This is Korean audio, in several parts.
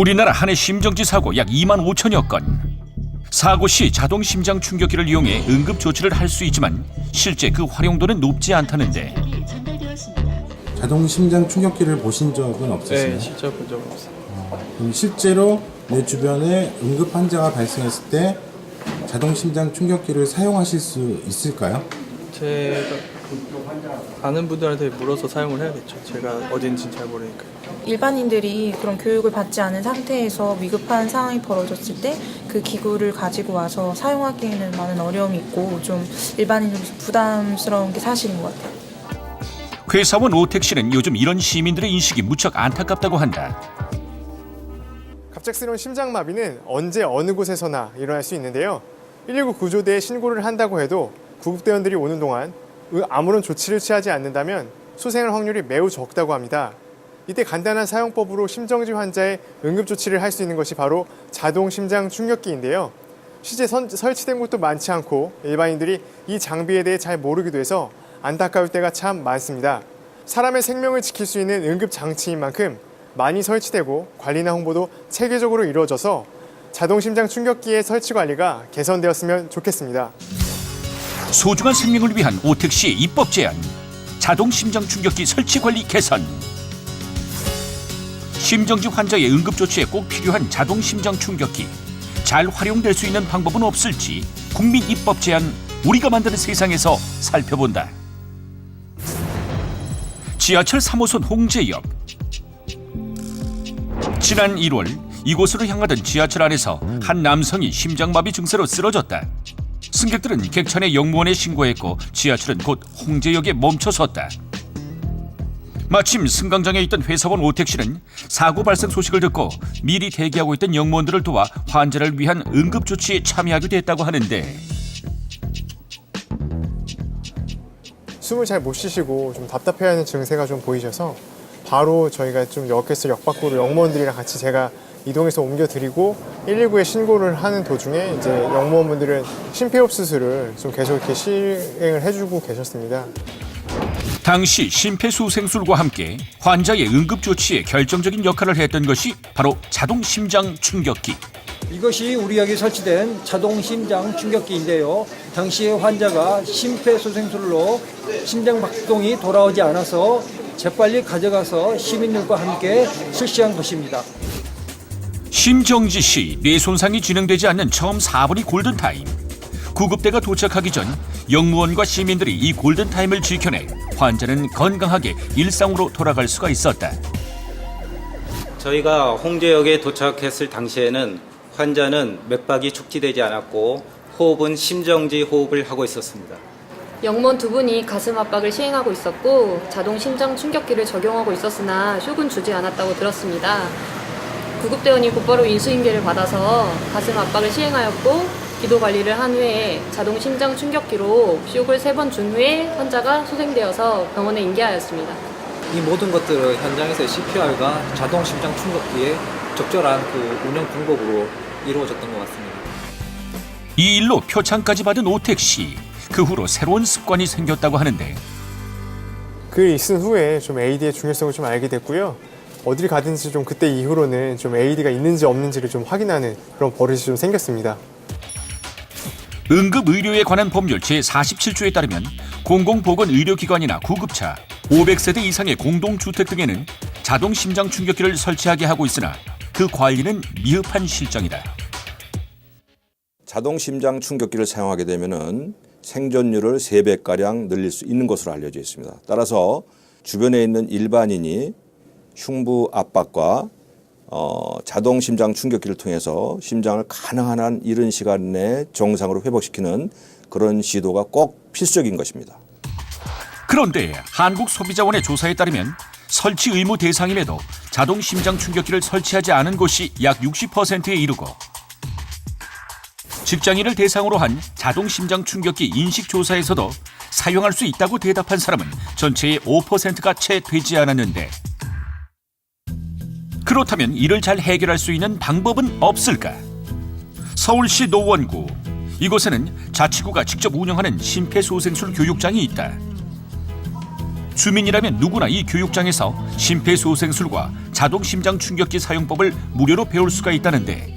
우리나라 한 해 심정지 사고 약 2만 5천여 건. 사고 시 자동 심장 충격기를 이용해 응급 조치를 할 수 있지만 실제 그 활용도는 높지 않다는데 자동 심장 충격기를 보신 적은 없으신가요? 네, 실제 본 적은 없어요. 그럼 실제로 내 주변에 응급 환자가 발생했을 때 자동 심장 충격기를 사용하실 수 있을까요? 제가 아는 분들한테 물어서 사용을 해야겠죠. 제가 어딘지 잘 모르니까. 일반인들이 그런 교육을 받지 않은 상태에서 위급한 상황이 벌어졌을 때 그 기구를 가지고 와서 사용하기에는 많은 어려움이 있고 좀 일반인으로서 부담스러운 게 사실인 것 같아요. 회사원 오택 씨는 요즘 이런 시민들의 인식이 무척 안타깝다고 한다. 갑작스러운 심장마비는 언제 어느 곳에서나 일어날 수 있는데요. 119 구조대에 신고를 한다고 해도 구급대원들이 오는 동안 아무런 조치를 취하지 않는다면 소생할 확률이 매우 적다고 합니다. 이때 간단한 사용법으로 심정지 환자의 응급 조치를 할 수 있는 것이 바로 자동 심장 충격기인데요. 실제 선- 설치된 곳도 많지 않고 일반인들이 이 장비에 대해 잘 모르기도 해서 안타까울 때가 참 많습니다. 사람의 생명을 지킬 수 있는 응급 장치인 만큼 많이 설치되고 관리나 홍보도 체계적으로 이루어져서 자동 심장 충격기의 설치 관리가 개선되었으면 좋겠습니다. 소중한 생명을 위한 오택 씨의 입법 제안. 자동 심장 충격기 설치 관리 개선. 심정지 환자의 응급 조치에 꼭 필요한 자동 심장 충격기. 잘 활용될 수 있는 방법은 없을지 국민 입법 제안 우리가 만드는 세상에서 살펴본다. 지하철 3호선 홍제역. 지난 1월 이곳으로 향하던 지하철 안에서 한 남성이 심장마비 증세로 쓰러졌다. 승객들은 객찬의 영무원에 신고했고 지하철은 곧 홍제역에 멈춰섰다. 마침 승강장에 있던 회사원 오택 씨는 사고 발생 소식을 듣고 미리 대기하고 있던 영무원들을 도와 환자를 위한 응급 조치에 참여하게 됐다고 하는데 숨을 잘 못 쉬시고 좀 답답해하는 증세가 좀 보이셔서 바로 저희가 좀 역에서 역 밖으로 영무원들이랑 같이 제가 이동해서 옮겨드리고 119에 신고를 하는 도중에 이제 영무원분들은 심폐흡 수술을 좀 계속 이렇게 시행을 해주고 계셨습니다. 당시 심폐소생술과 함께 환자의 응급 조치에 결정적인 역할을 했던 것이 바로 자동 심장 충격기. 이것이 우리 역에 설치된 자동 심장 충격기인데요. 당시에 환자가 심폐소생술로 심장 박동이 돌아오지 않아서 재빨리 가져가서 시민들과 함께 실시한 것입니다. 심정지 시 뇌손상이 진행되지 않는 처음 4분이 골든타임. 구급대가 도착하기 전 영무원과 시민들이 이 골든타임을 지켜내 환자는 건강하게 일상으로 돌아갈 수가 있었다. 저희가 홍제역에 도착했을 당시에는 환자는 맥박이 축지되지 않았고 호흡은 심정지 호흡을 하고 있었습니다. 영무원 두 분이 가슴 압박을 시행하고 있었고 자동 심장 충격기를 적용하고 있었으나 쇼은 주지 않았다고 들었습니다. 구급대원이 곧바로 인수인계를 받아서 가슴 압박을 시행하였고 기도 관리를 한 후에 자동 심장 충격기로 쇼을 세번준 후에 환자가 소생되어서 병원에 인계하였습니다. 이 모든 것들을 현장에서 CPR과 자동 심장 충격기의 적절한 그 운영 방법으로 이루어졌던 것 같습니다. 이 일로 표창까지 받은 오택 씨. 그 후로 새로운 습관이 생겼다고 하는데 그 있은 후에 좀 AD의 중요성을 좀 알게 됐고요. 어딜 가든지 좀 그때 이후로는 좀 AD가 있는지 없는지를 좀 확인하는 그런 버릇이 좀 생겼습니다. 응급의료에 관한 법률 제47조에 따르면 공공보건의료기관이나 구급차, 500세대 이상의 공동주택 등에는 자동 심장 충격기를 설치하게 하고 있으나 그 관리는 미흡한 실정이다. 자동 심장 충격기를 사용하게 되면은 생존율을 3배가량 늘릴 수 있는 것으로 알려져 있습니다. 따라서 주변에 있는 일반인이 흉부 압박과 어, 자동 심장 충격기를 통해서 심장을 가능한 한 이른 시간 내에 정상으로 회복시키는 그런 시도가 꼭 필수적인 것입니다. 그런데 한국소비자원의 조사에 따르면 설치 의무 대상임에도 자동 심장 충격기를 설치하지 않은 곳이 약 60%에 이르고 직장인을 대상으로 한 자동 심장 충격기 인식 조사에서도 사용할 수 있다고 대답한 사람은 전체의 5%가 채 되지 않았는데 그렇다면 이를 잘 해결할 수 있는 방법은 없을까? 서울시 노원구 이곳에는 자치구가 직접 운영하는 심폐소생술 교육장이 있다. 주민이라면 누구나 이 교육장에서 심폐소생술과 자동 심장 충격기 사용법을 무료로 배울 수가 있다는데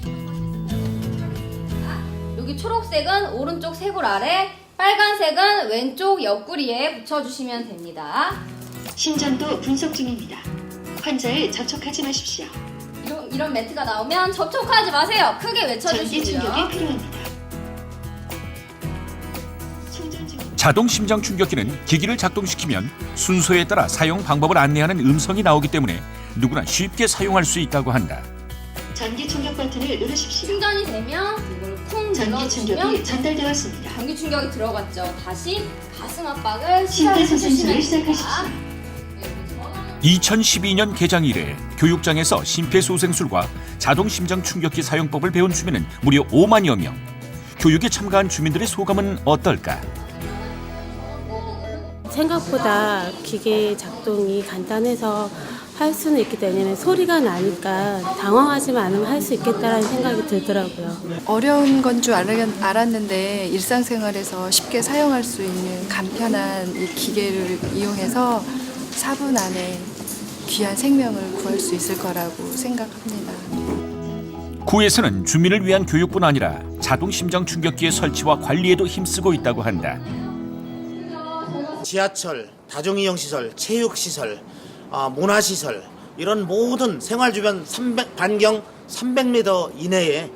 여기 초록색은 오른쪽 쇄골 아래, 빨간색은 왼쪽 옆구리에 붙여주시면 됩니다. 심전도 분석 중입니다. 환자에 접촉하지 마십시오. 이런, 이런 매트가 나오면 접촉하지 마세요. 크게 전기 외쳐주시고요. 충격이 필요합니다. 충전 중 자동 심장 충격기는 기기를 작동시키면 순서에 따라 사용 방법을 안내하는 음성이 나오기 때문에 누구나 쉽게 사용할 수 있다고 한다. 전기 충격 버튼을 누르십시오. 충전이 되면 이걸 쿵 전기 눌러주시면 충격이 전달되었습니다. 전기 충격이 들어갔죠. 다시 가슴 압박을 심폐소생술을 시작해주시면 시작하십시오. 됩니다. 2012년 개장 이래 교육장에서 심폐소생술과 자동 심장 충격기 사용법을 배운 주민은 무려 5만여 명. 교육에 참가한 주민들의 소감은 어떨까? 생각보다 기계 작동이 간단해서 할 수는 있기 때문에 소리가 나니까 당황하지만 않으면 할 수 있겠다라는 생각이 들더라고요. 어려운 건 줄 알았는데 일상생활에서 쉽게 사용할 수 있는 간편한 이 기계를 이용해서 4분 안에 귀한 생명을 구할 수 있을 거라고 생각합니다. 구에서는 주민을 위한 교육뿐 아니라 자동 심장 충격기의 설치와 관리에도 힘쓰고 있다고 한다. 지하철, 다중이용 시설, 체육 시설, 아, 문화 시설 이런 모든 생활 주변 300 반경 300m 이내에 에,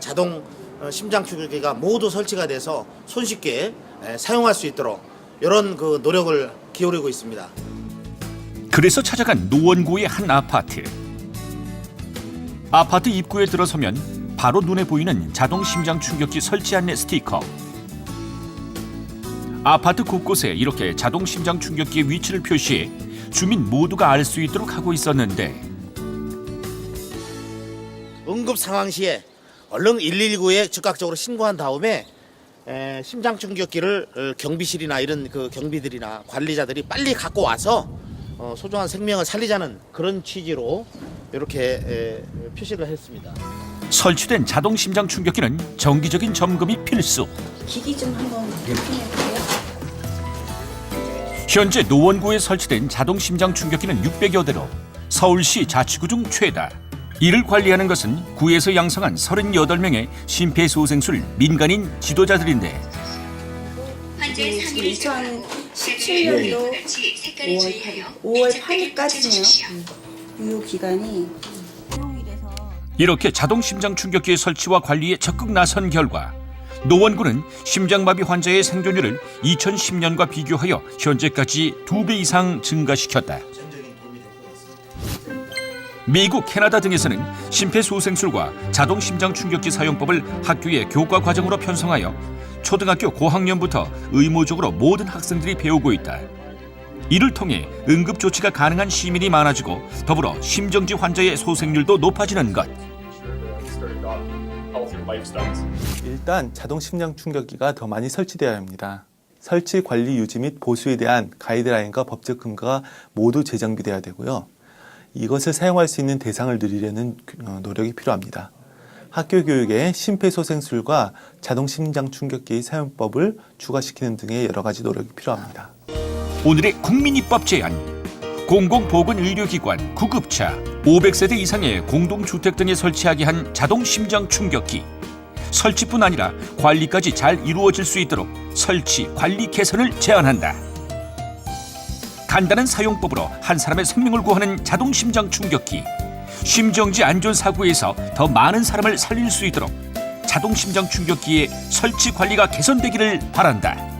자동 어, 심장 충격기가 모두 설치가 돼서 손쉽게 에, 사용할 수 있도록 이런 그 노력을 기울이고 있습니다. 그래서 찾아간 노원구의 한 아파트. 아파트 입구에 들어서면 바로 눈에 보이는 자동 심장 충격기 설치 안내 스티커. 아파트 곳곳에 이렇게 자동 심장 충격기의 위치를 표시해 주민 모두가 알 수 있도록 하고 있었는데 응급 상황 시에 얼른 119에 즉각적으로 신고한 다음에 에, 심장 충격기를 어, 경비실이나 이런 그 경비들이나 관리자들이 빨리 갖고 와서 어, 소중한 생명을 살리자는 그런 취지로 이렇게 에, 표시를 했습니다. 설치된 자동 심장 충격기는 정기적인 점검이 필수. 기기 좀 한번 핑해볼게요. 현재 노원구에 설치된 자동 심장 충격기는 600여 대로 서울시 자치구 중 최다. 이를 관리하는 것은 구에서 양성한 38명의 심폐소생술 민간인 지도자들인데 환자의 상의를 2017년도 5월 8일, 5월 8일까지네요. 유효 기간이 이렇게 자동 심장 충격기의 설치와 관리에 적극 나선 결과 노원구는 심장마비 환자의 생존율을 2010년과 비교하여 현재까지 두 배 이상 증가시켰다. 미국, 캐나다 등에서는 심폐소생술과 자동 심장 충격기 사용법을 학교의 교과 과정으로 편성하여 초등학교 고학년부터 의무적으로 모든 학생들이 배우고 있다. 이를 통해 응급 조치가 가능한 시민이 많아지고 더불어 심정지 환자의 소생률도 높아지는 것. 일단 자동 심장 충격기가 더 많이 설치되어야 합니다. 설치 관리 유지 및 보수에 대한 가이드라인과 법적 근거가 모두 재정비되어야 되고요. 이것을 사용할 수 있는 대상을 늘리려는 어, 노력이 필요합니다. 학교 교육에 심폐소생술과 자동 심장 충격기 사용법을 추가시키는 등의 여러 가지 노력이 필요합니다. 오늘의 국민입법 제안 공공보건의료기관 구급차 500세대 이상의 공동주택 등에 설치하게 한 자동 심장 충격기 설치뿐 아니라 관리까지 잘 이루어질 수 있도록 설치 관리 개선을 제안한다. 간단한 사용법으로 한 사람의 생명을 구하는 자동 심장 충격기 심정지 안전 사고에서 더 많은 사람을 살릴 수 있도록 자동 심장 충격기의 설치 관리가 개선되기를 바란다.